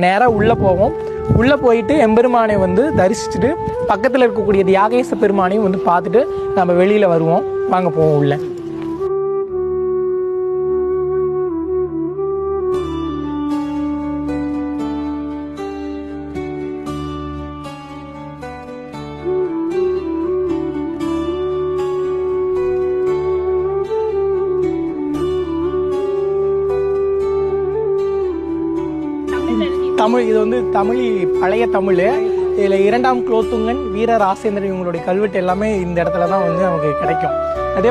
நேராக உள்ளே போவோம். உள்ளே போயிட்டு எம்பெருமானை வந்து தரிசிச்சுட்டு பக்கத்தில் இருக்கக்கூடிய தியாகேச பெருமானையும் வந்து பார்த்துட்டு நம்ம வெளியில் வருவோம். வாங்க போவோம் உள்ளே. தமிழ் இது வந்து தமிழ் பழைய தமிழ். இதில் இரண்டாம் குலோத்துங்கன் வீர ராசேந்திரன் இவங்களுடைய கல்வெட்டு எல்லாமே இந்த இடத்துல தான் வந்து நமக்கு கிடைக்கும். அதே